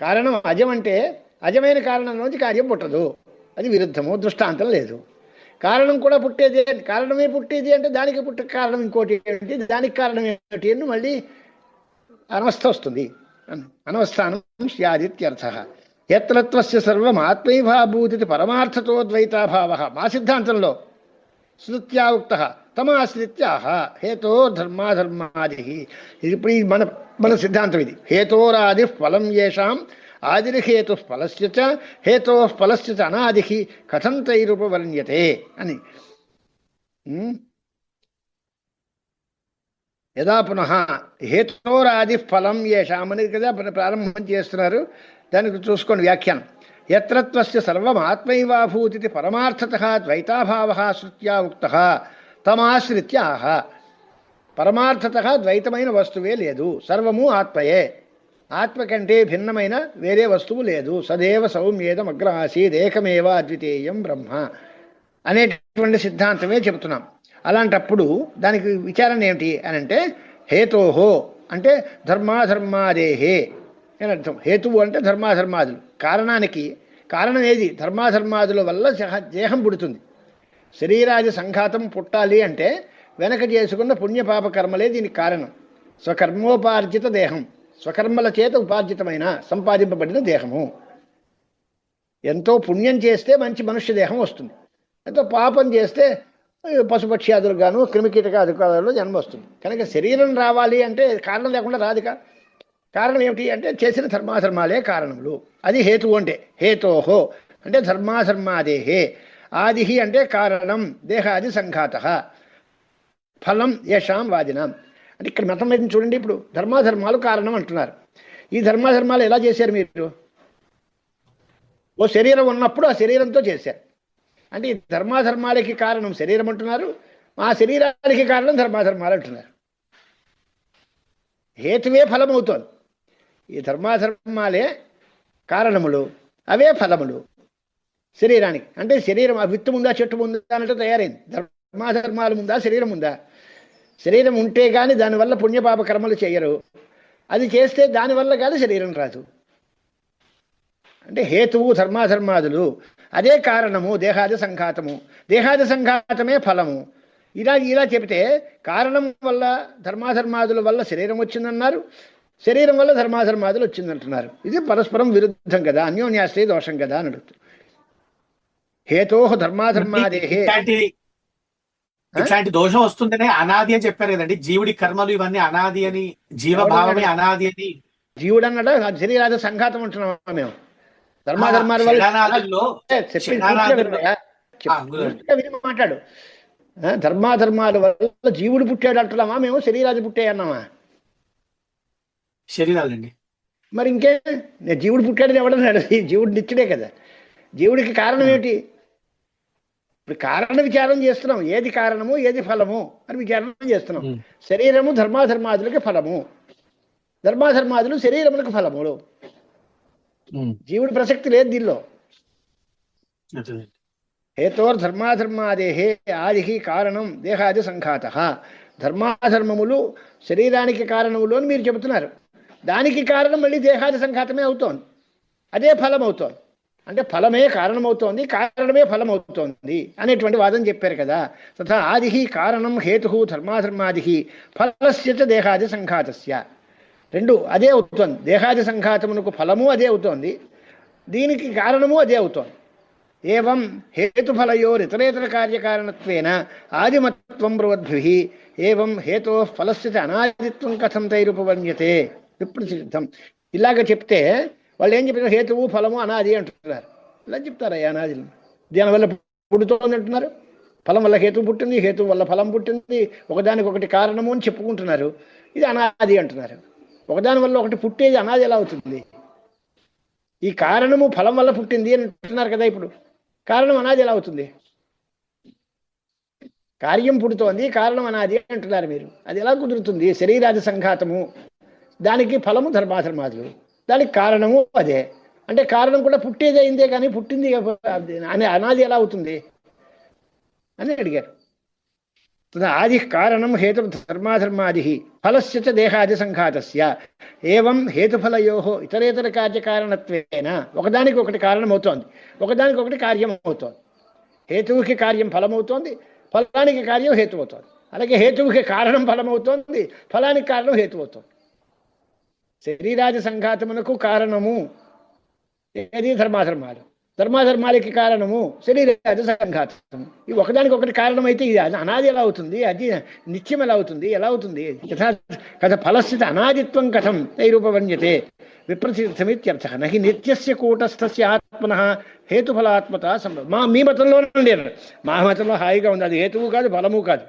కారణం అజం అంటే అజమైన కారణంలోంచి కార్యం పుట్టదు. అది విరుద్ధము దృష్టాంతం లేదు. కారణం కూడా పుట్టేది కారణమే పుట్టేది అంటే దానికి పుట్ట కారణం ఇంకోటి ఏంటి? దానికి కారణం ఏమిటి అని మళ్ళీ అనవస్థ వస్తుంది. అనవస్థానం స్యాదిత్యర్థ యత్రత్వస్య సర్వం ఆత్మైభాభూతి పరమార్థతో ద్వైతాభావ మా సిద్ధాంతంలో శృత్యా ఉక్త తమాశ్రిత్యాహ హేతో ధర్మాధర్మాది. ఇది ఇప్పుడు ఈ మన మన సిద్ధాంతం ఇది. హేతోరాది ఫలం ఏషాం ఆదిర్హేతు ఫలస్య చ హేతో ఫలస్య చ అనాది కథం తైరుపవర్ణ్యతే అని. యదా పునః హేతోరాది ఫలం ఏషాం అనేది కదా ప్రారంభం చేస్తున్నారు. దానికి చూసుకోండి వ్యాఖ్యానం. ఎత్రత్వస్య సర్వమాత్మైవాభూతి పరమార్థత ద్వైతాభావ శృత్యా ఉక్త తమాశ్రిత్య ఆహ. పరమార్థత ద్వైతమైన వస్తువే లేదు. సర్వము ఆత్మయే. ఆత్మ కంటే భిన్నమైన వేరే వస్తువు లేదు. సదేవ సౌమ్యేదం అగ్ర ఆసీద్ ఏకమేవ అద్వితీయం బ్రహ్మ అనేటువంటి సిద్ధాంతమే చెబుతున్నాం. అలాంటప్పుడు దానికి విచారణ ఏమిటి అని అంటే హేతోహో అంటే ధర్మాధర్మాదేహే అని అర్థం. హేతువు అంటే ధర్మాధర్మాదులు. కారణానికి కారణం ఏది? ధర్మాధర్మాదుల వల్ల జహ- దేహం పుడుతుంది. శరీరాది సంఘాతం పుట్టాలి అంటే వెనక చేసుకున్న పుణ్యపాప కర్మలే దీనికి కారణం. స్వకర్మోపార్జిత దేహం. స్వకర్మల చేత ఉపార్జితమైన సంపాదింపబడిన దేహము. ఎంతో పుణ్యం చేస్తే మంచి మనుష్య దేహం వస్తుంది. ఎంతో పాపం చేస్తే ఆ, పశుపక్ష్యాదులుగాను క్రిమికీటకాదులలో జన్మ వస్తుంది. కనుక శరీరం రావాలి అంటే కారణం లేకుండా రాదుగా కారణం ఏమిటి అంటే చేసిన ధర్మాధర్మాలే కారణములు. అది హేతువు అంటే హేతోహో అంటే ధర్మాధర్మాదేహే. ఆదిహి అంటే కారణం దేహాది సంఘాత. ఫలం యశాం వాదినాం. అంటే ఇక్కడ మతం మీద చూడండి ఇప్పుడు ధర్మాధర్మాలు కారణం అంటున్నారు. ఈ ధర్మాధర్మాలు ఎలా చేశారు మీరు? ఓ శరీరం ఉన్నప్పుడు ఆ శరీరంతో చేశారు. అంటే ఈ ధర్మాధర్మాలకి కారణం శరీరం అంటున్నారు ఆ శరీరానికి కారణం ధర్మాధర్మాలు అంటున్నారు. హేతువే ఫలం అవుతోంది ఈ ధర్మాధర్మాలే కారణములు అవే ఫలములు. శరీరానికి. అంటే శరీరం ఆ విత్తు చెట్టు ఉందా అన్నట్టు తయారైంది. ధర్మాధర్మాలు ఉందా శరీరం ఉందా శరీరం ఉంటే కానీ దానివల్ల పుణ్యపాప కర్మలు చేయరు. అది చేస్తే దానివల్ల కాదు శరీరం రాదు. అంటే హేతువు ధర్మాధర్మాదులు. అదే కారణము దేహాది సంఘాతము. దేహాది సంఘాతమే ఫలము. ఇలా ఇలా చెబితే కారణం వల్ల ధర్మాధర్మాదుల వల్ల శరీరం వచ్చిందన్నారు. శరీరం వల్ల ధర్మాధర్మాదులు వచ్చిందంటున్నారు. ఇది పరస్పరం విరుద్ధం కదా. అన్యోన్యాశ్రయ దోషం కదా అని అడుగుతుంది. హేతో ధర్మాధర్మాదేహే. ఇట్లాంటి దోషం వస్తుందనే అనాది అని చెప్పారు కదండి. జీవుడి కర్మలు ఇవన్నీ అనాది అని జీవభావమే అనాది అని. జీవుడు అన్నట శరీరాది సంఘాతం అంటున్నాం మేము? ధర్మాధర్మాల వల్ల మాట్లాడు. ధర్మాధర్మాల వల్ల జీవుడు పుట్టాడు అంటున్నామా మేము శరీరాది పుట్టాయి అన్నామా శరీరాలండి. మరి ఇంకే? జీవుడు పుట్టాడని ఎవడన్నాడు? జీవుడు నిత్యుడే కదా. జీవుడికి కారణం ఏమిటి? ఇప్పుడు కారణ విచారం చేస్తున్నాం. ఏది కారణము ఏది ఫలము అని విచారణ చేస్తున్నాం. శరీరము ధర్మాధర్మాదులకి ఫలము. ధర్మాధర్మాదులు శరీరములకు ఫలములు. జీవుడి ప్రసక్తి లేదు దీనిలో. హేతోర్ ధర్మాధర్మాదేహే ఆది కారణం దేహాది సంఘాత. ధర్మాధర్మములు శరీరానికి కారణములు అని మీరు చెబుతున్నారు. దానికి కారణం మళ్ళీ దేహాది సంఘాతమే అవుతోంది. అదే ఫలం అవుతోంది అంటే ఫలమే కారణమవుతోంది కారణమే ఫలమవుతోంది అనేటువంటి వాదం చెప్పారు కదా. తథా ఆది కారణం హేతు ధర్మాధర్మాది ఫలస్యత దేహాది సంఘాతస్య. రెండు అదే అవుతోంది. దేహాది సంఘాతమునకు ఫలము అదే అవుతోంది దీనికి కారణము అదే అవుతోంది. ఏవం హేతుఫలయోరితరేతర కార్యకారణత్వేన ఆదిమత్వం బ్రువద్భి ఏం హేతో ఫలస్య అనాదిత్వం కథం తైరుపవర్ణ్యతే. విప్రసిద్ధం ఇలాగ చెప్తే వాళ్ళు ఏం చెప్పినారు హేతువు ఫలము అనాది అంటున్నారు. ఇలా చెప్తారయ్యా అనాదిని దీనివల్ల పుడుతోంది అంటున్నారు? ఫలం వల్ల హేతువు పుట్టింది హేతువు వల్ల ఫలం పుట్టింది ఒకదానికొకటి కారణము అని చెప్పుకుంటున్నారు. ఇది అనాది అంటున్నారు. ఒకదాని వల్ల ఒకటి పుట్టేది అనాది ఎలా అవుతుంది? ఈ కారణము ఫలం వల్ల పుట్టింది అని అంటున్నారు కదా ఇప్పుడు. కారణం అనాది ఎలా అవుతుంది? కార్యం పుడుతోంది కారణం అనాది అంటున్నారు మీరు. అది ఎలా కుదురుతుంది? శరీరాది సంఘాతము. దానికి ఫలము ధర్మాధర్మాదులు. దానికి కారణము అదే. అంటే కారణం కూడా పుట్టేది అయిందే కానీ పుట్టింది అని అనాది ఎలా అవుతుంది? అని అడిగారు. తదా ఆది కారణం హేతు ధర్మాధర్మాది ఫలస్య చ దేహాది సంఘాతస్య. ఏవం హేతుఫలయో ఇతరేతర కార్యకారణత్వేన ఒకదానికి ఒకటి కారణమవుతోంది. ఒకదానికి ఒకటి కార్యం అవుతోంది హేతువుకి కార్యం ఫలమవుతోంది ఫలానికి కార్యం హేతు అవుతోంది అలాగే హేతువుకి కారణం ఫలమవుతోంది ఫలానికి కారణం హేతు అవుతోంది శరీరాది సంఘాతమునకు కారణము. ఏది? ధర్మాధర్మాలు. ధర్మాధర్మాలకి కారణము శరీరాది సంఘాతం ఈ ఒకదానికి ఒకటి కారణమైతే ఇది అనాది ఎలా అవుతుంది? అది నిత్యం ఎలా అవుతుంది? ఎలా అవుతుంది? యథా కథ ఫలస్థితి అనాదిత్వం కథం తైరూపవర్ణ్యతే విప్రసిద్ధమిత్యర్థ. నహి నిత్యస్య కూటస్థస్య ఆత్మన హేతుఫలాత్మత సంభవ. మా మీ మతంలో మా మతంలో హాయిగా ఉంది. అది హేతువు కాదు ఫలము కాదు.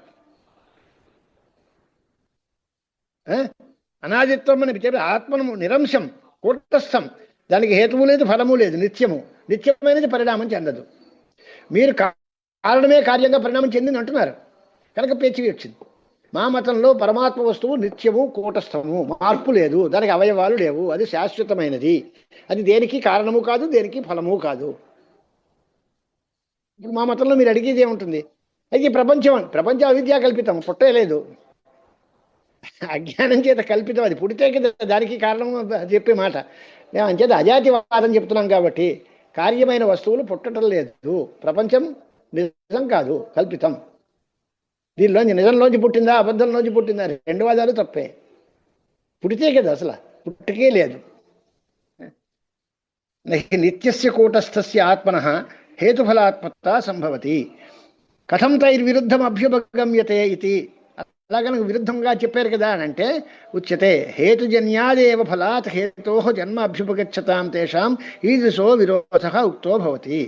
అనాదిత్వం అని చెప్పి ఆత్మను నిరంశం కూటస్థం. దానికి హేతువు లేదు ఫలము లేదు నిత్యము. నిత్యమైనది పరిణామం చెందదు. మీరు కా- కారణమే కార్యంగా పరిణామం చెందింది అంటున్నారు. కనుక పేచి వచ్చింది. మా మతంలో పరమాత్మ వస్తువు నిత్యము కూటస్థము. మార్పు లేదు. దానికి అవయవాలు లేవు. అది శాశ్వతమైనది. అది దేనికి కారణము కాదు దేనికి ఫలము కాదు. మా మతంలో మీరు అడిగేది ఏముంటుంది? అయితే ప్రపంచం అని. ప్రపంచం అవిద్యా కల్పితం. పుట్టలేదు అజ్ఞానం చేత కల్పితం అది. పుడితే కదా దానికి కారణం చెప్పే మాట. మేము అంచేత అజాతివాదం చెప్తున్నాం కాబట్టి కార్యమైన వస్తువులు పుట్టడం లేదు. ప్రపంచం నిజం కాదు కల్పితం. దీనిలోంచి నిజంలోంచి పుట్టిందా అబద్ధంలోంచి పుట్టిందా? రెండు వాదాలు తప్పే. పుడితే కదా అసలు. పుట్టుకే లేదు. నిత్యస్య కూటస్థస్య ఆత్మన హేతుఫలాత్మత సంభవతి. కథం తైర్విరుద్ధం అభ్యుపగమ్యతే ఇది. అలా కనుక విరుద్ధంగా చెప్పారు కదా అని అంటే ఉచ్యతే హేతుజన్యాదేవ ఫలాత్ హేతో జన్మ అభ్యుపగచ్చతాం తేషాం ఈదృశో విరోధ ఉక్తో భవతి.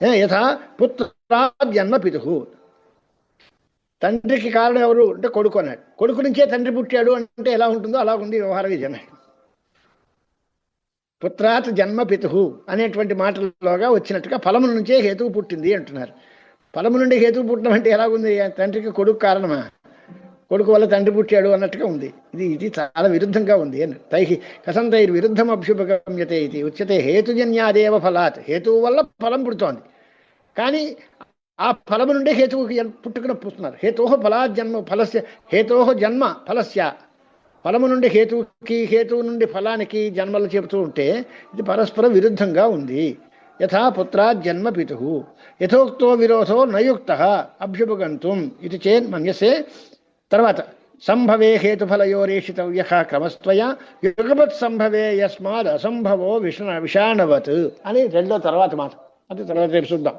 యథా పుత్రాత్ జన్మ పితు. తండ్రికి కారణం ఎవరు అంటే కొడుకు అన్నాడు. కొడుకు నుంచే తండ్రి పుట్టాడు అంటే ఎలా ఉంటుందో అలా ఉంది వ్యవహార విజయం పుత్రాత్ జన్మ పితు అనేటువంటి మాటల్లోగా వచ్చినట్టుగా ఫలము నుంచే హేతువు పుట్టింది అంటున్నారు. ఫలము నుండి హేతువు పుట్టడం అంటే ఎలాగుంది? తండ్రికి కొడుకు కారణమా? కొడుకు వల్ల తండ్రి పుట్టాడు అన్నట్టుగా ఉంది. ఇది ఇది చాలా విరుద్ధంగా ఉంది అని. తై కథం తైర్ విరుద్ధం అభ్యుపగమ్యతే ఇది. ఉచ్యతే హేతుజన్యాదేవ ఫలాత్. హేతువు వల్ల ఫలం పుడుతోంది. కానీ ఆ ఫలము నుండే హేతువుకి పుట్టుకుని పుస్తున్నారు. హేతోహ ఫలాత్ జన్మ ఫలస్య హేతోహ జన్మ ఫలస్య. ఫలము నుండి హేతువుకి హేతువు నుండి ఫలానికి జన్మలు చెబుతూ ఉంటే ఇది పరస్పర విరుద్ధంగా ఉంది. యథా పుత్రాత్ జన్మ పితు. యథోక్తో విరోధో నయుక్త. అభ్యుపగంతుం. ఇది చేన్ మన్యసే తర్వాత సంభవే హేతుఫలయోరేషితవ్య క్రమస్వయ యుగపత్ సంభవే యస్మాద్ అసంభవో విషణ విషాణవత్ అని రెండో తర్వాత మాట. అది తర్వాత రేపు చూద్దాం.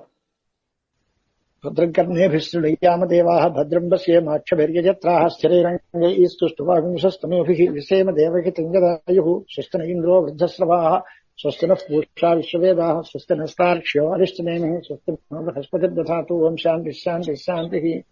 భద్రంకర్ణే భద్రంకర్ణేభిస్తృణయ్యామదేవా భద్రం పశ్యేమాక్షభిర్యజత్రా స్థిరైరంగైస్తుష్టువాగుంసస్తనూభి విసేమ దేవకితంగదాయు స్వస్తిన ఇంద్రో వృద్ధస్రవా స్వస్తిన పూషా విశ్వవేదా స్వస్తినస్తాక్ష్యో అరిష్టనేమి స్వస్తి బృహస్పతిర్దా ఓం శాంతి శాంతి శాంతి.